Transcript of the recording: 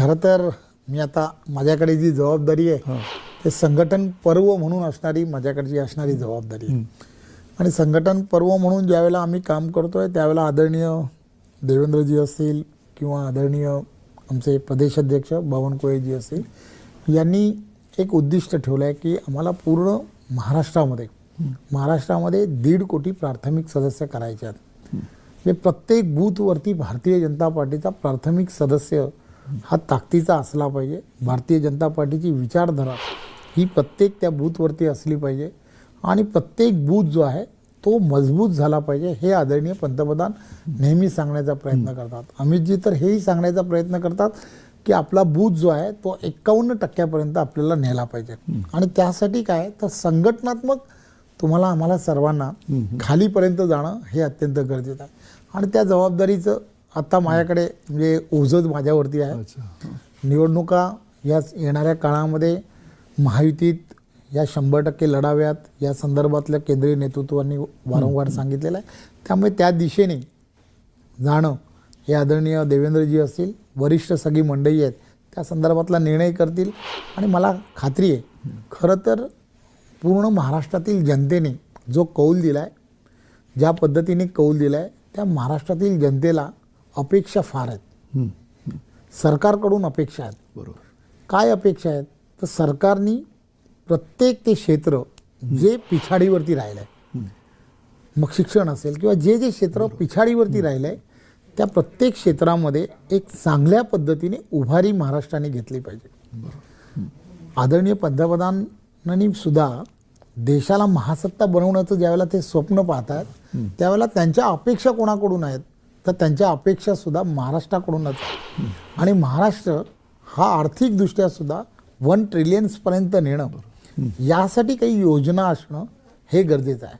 खरं तर मी आता माझ्याकडे जी जबाबदारी आहे ते संघटन पर्व म्हणून असणारी माझ्याकडची असणारी जबाबदारी आहे. आणि संघटन पर्व म्हणून ज्यावेळेला आम्ही काम करतोय त्यावेळेला आदरणीय देवेंद्रजी असतील किंवा आदरणीय आमचे प्रदेशाध्यक्ष बावनकुळेजी असतील यांनी एक उद्दिष्ट ठेवलं आहे की आम्हाला पूर्ण महाराष्ट्रामध्ये महाराष्ट्रामध्ये दीड कोटी प्राथमिक सदस्य करायचे आहेत. म्हणजे प्रत्येक बूथवरती भारतीय जनता पार्टीचा प्राथमिक सदस्य हा ताकदीचा असला पाहिजे. भारतीय जनता पार्टीची विचारधारा ही प्रत्येक त्या बूथवरती असली पाहिजे. आणि प्रत्येक बूथ जो आहे तो मजबूत झाला पाहिजे हे आदरणीय पंतप्रधान नेहमी सांगण्याचा प्रयत्न करतात. अमितजी तर हेही सांगण्याचा प्रयत्न करतात की आपला बूथ जो आहे तो एक्कावन्न टक्क्यापर्यंत आपल्याला नेला पाहिजे. आणि त्यासाठी काय तर संघटनात्मक तुम्हाला आम्हाला सर्वांना खालीपर्यंत जाणं हे अत्यंत गरजेचं आहे. आणि त्या जबाबदारीचं आता माझ्याकडे म्हणजे ओझच माझ्यावरती आहे. निवडणुका या येणाऱ्या काळामध्ये महायुतीत या शंभर टक्के लढाव्यात या संदर्भातल्या केंद्रीय नेतृत्वांनी वारंवार सांगितलेलं आहे. त्यामुळे त्या दिशेने जाणं हे आदरणीय देवेंद्रजी असतील वरिष्ठ सगळी मंडळी आहेत त्या संदर्भातला निर्णय करतील. आणि मला खात्री आहे खरं तर पूर्ण महाराष्ट्रातील जनतेने जो कौल दिला आहे ज्या पद्धतीने कौल दिला आहे त्या महाराष्ट्रातील जनतेला अपेक्षा फार आहेत. सरकारकडून अपेक्षा आहेत. बरोबर. काय अपेक्षा आहेत? तर सरकारनी प्रत्येक ते क्षेत्र जे पिछाडीवरती राहिलं आहे मग शिक्षण असेल किंवा जे जे क्षेत्र पिछाडीवरती राहिलं आहे त्या प्रत्येक क्षेत्रामध्ये एक चांगल्या पद्धतीने उभारी महाराष्ट्राने घेतली पाहिजे. आदरणीय पंतप्रधानांनी सुद्धा देशाला महासत्ता बनवण्याचं ज्यावेळेला ते स्वप्न पाहतात त्यावेळेला त्यांच्या अपेक्षा कोणाकडून आहेत? तर त्यांच्या अपेक्षा सुद्धा महाराष्ट्राकडूनच. आणि महाराष्ट्र हा आर्थिकदृष्ट्या सुद्धा वन ट्रिलियन्सपर्यंत नेणं यासाठी काही योजना असणं हे गरजेचं आहे.